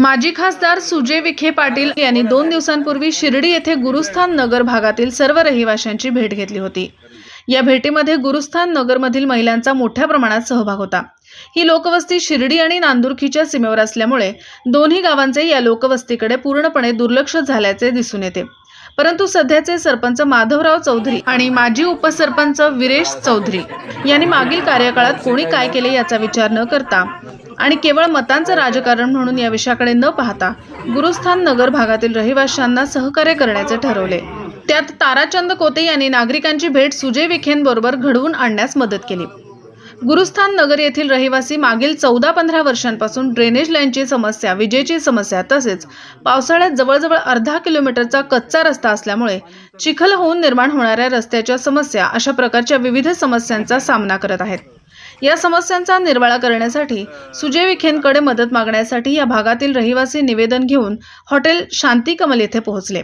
माजी खासदार सुजय विखे पाटील यांनी दोन दिवसांपूर्वी शिर्डी येथे गुरुस्थान नगर भागातील सर्व रहिवाशांची भेट घेतली होती. या भेटीमध्ये गुरुस्थान नगरमधील महिलांचा मोठ्या प्रमाणात सहभाग होता. ही लोकवस्ती शिर्डी आणि नांदुरखीच्या सीमेवर असल्यामुळे दोन्ही गावांचे या लोकवस्तीकडे पूर्णपणे दुर्लक्ष झाल्याचे दिसून येते. परंतु सध्याचे सरपंच माधवराव चौधरी आणि माजी उपसरपंच विरेश चौधरी यांनी मागील कार्यकाळात कोणी काय केले याचा विचार न करता आणि केवळ मतांचं राजकारण म्हणून या विषयाकडे न पाहता गुरुस्थान नगर भागातील रहिवाशांना सहकार्य करण्याचे ठरवले. त्यात ताराचंद कोते यांनी नागरिकांची भेट सुजय विखेंबरोबर घडवून आणण्यास मदत केली. गुरुस्थान नगर येथील रहिवासी मागील चौदा पंधरा वर्षांपासून ड्रेनेज लाईनची समस्या विजेची समस्या तसेच पावसाळ्यात जवळजवळ अर्धा किलोमीटरचा कच्चा रस्ता असल्यामुळे चिखल होऊन निर्माण होणाऱ्या रस्त्याच्या समस्या अशा प्रकारच्या विविध समस्यांचा सामना करत आहेत. या समस्यांचा निर्वाळा करण्यासाठी सुजय विखेंकडे मदत मागण्यासाठी या भागातील रहिवासी निवेदन घेऊन हॉटेल शांती कमल येथे पोहोचले.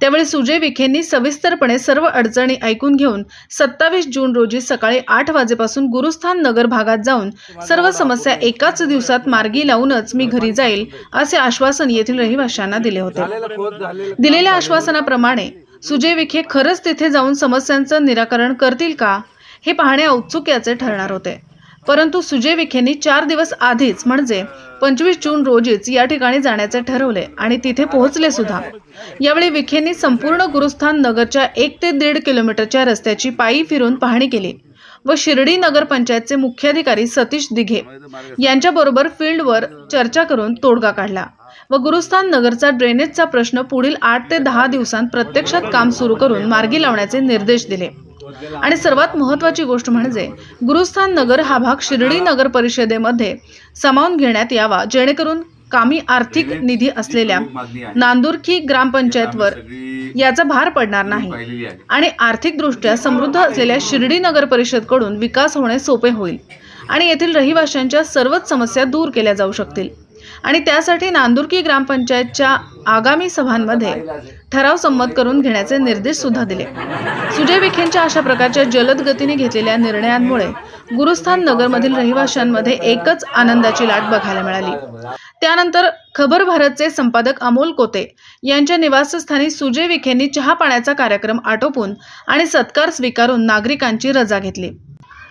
त्यावेळी सुजय विखेंनी सविस्तरपणे सर्व अडचणी ऐकून घेऊन सत्तावीस जून रोजी सकाळी आठ वाजेपासून गुरुस्थान नगर भागात जाऊन सर्व समस्या एकाच दिवसात मार्गी लावूनच मी घरी जाईल असे आश्वासन येथील रहिवाशांना दिले होते. दिलेल्या आश्वासनाप्रमाणे सुजय विखे खरंच तिथे जाऊन समस्यांचं निराकरण करतील का? हे पाहणे औत्सुक्याचे ठरणार होते. परंतु सुजय विखेंनी चार दिवस आधीच म्हणजे पंचवीस जून रोजीच या ठिकाणी जाण्याचे ठरवले आणि तिथे पोहोचले सुद्धा. यावेळी विखेंनी संपूर्ण गुरुस्थान नगरच्या एक ते दीड किलोमीटरच्या रस्त्याची पायी फिरून पाहणी केली व शिर्डी नगरपंचायतचे मुख्याधिकारी सतीश दिघे यांच्याबरोबर फील्डवर चर्चा करून तोडगा काढला व गुरुस्थान नगरचा ड्रेनेजचा प्रश्न पुढील आठ ते दहा दिवसांत प्रत्यक्षात काम सुरू करून मार्गी लावण्याचे निर्देश दिले. आणि सर्वात महत्त्वाची गोष्ट म्हणजे गुरुस्थान नगर हा भाग शिर्डी नगर परिषदेमध्ये सामावून घेण्यात यावा जेणेकरून कामी आर्थिक निधी असलेल्या नांदुरखी ग्रामपंचायतवर याचा भार पडणार नाही. आणि आर्थिकदृष्ट्या समृद्ध असलेल्या शिर्डी नगर परिषदकडून विकास होणे सोपे होईल आणि येथील रहिवाशांच्या सर्वच समस्या दूर केल्या जाऊ शकतील. आणि त्यासाठी नांदुरकी ग्रामपंचायतच्या आगामी सभांमध्ये ठराव संमत करून घेण्याचे निर्देश सुद्धा दिले. सुजय विखेंच्या अशा प्रकारच्या जलद गतीने घेतलेल्या निर्णयांमुळे गुरुस्थान नगरमधील रहिवाशांमध्ये एकच आनंदाची लाट बघायला मिळाली. त्यानंतर खबर भारतचे संपादक अमोल कोते यांच्या निवासस्थानी सुजय विखेंनी चहा पाण्याचा कार्यक्रम आटोपून आणि सत्कार स्वीकारून नागरिकांची रजा घेतली.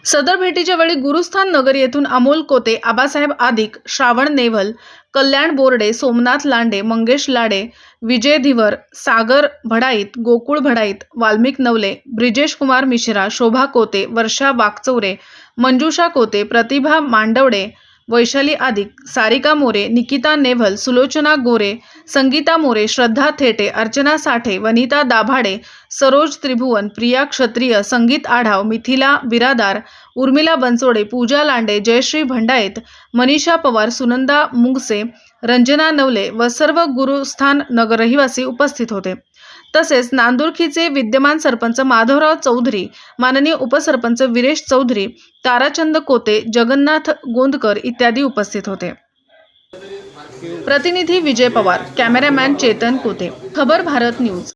सदर भेटीच्या वेळी गुरुस्थान नगर येथून अमोल कोते आबासाहेब आदिक श्रावण नेवल कल्याण बोर्डे सोमनाथ लांडे मंगेश लाडे विजय धिवर सागर भडाईत गोकुळ भडाईत वाल्मिक नवले ब्रिजेश कुमार मिश्रा शोभा कोते वर्षा वाकचौरे मंजुषा कोते प्रतिभा मांडवडे वैशाली आदिक सारिका मोरे निकिता नेव्हल सुलोचना गोरे संगीता मोरे श्रद्धा थेटे अर्चना साठे वनिता दाभाडे सरोज त्रिभुवन प्रिया क्षत्रिय संगीत आढाव मिथिला बिरादार उर्मिला बनसोडे पूजा लांडे जयश्री भंडायत मनीषा पवार सुनंदा मुंगसे रंजना नवले व सर्व गुरुस्थान नगर रहिवासी उपस्थित होते. तसेच नांदुरखीचे विद्यमान सरपंच माधवराव चौधरी माननीय उपसरपंच विरेश चौधरी ताराचंद कोते जगन्नाथ गोंदकर इत्यादी उपस्थित होते. प्रतिनिधी विजय पवार कॅमेरामॅन चेतन कोते. खबर भारत न्यूज.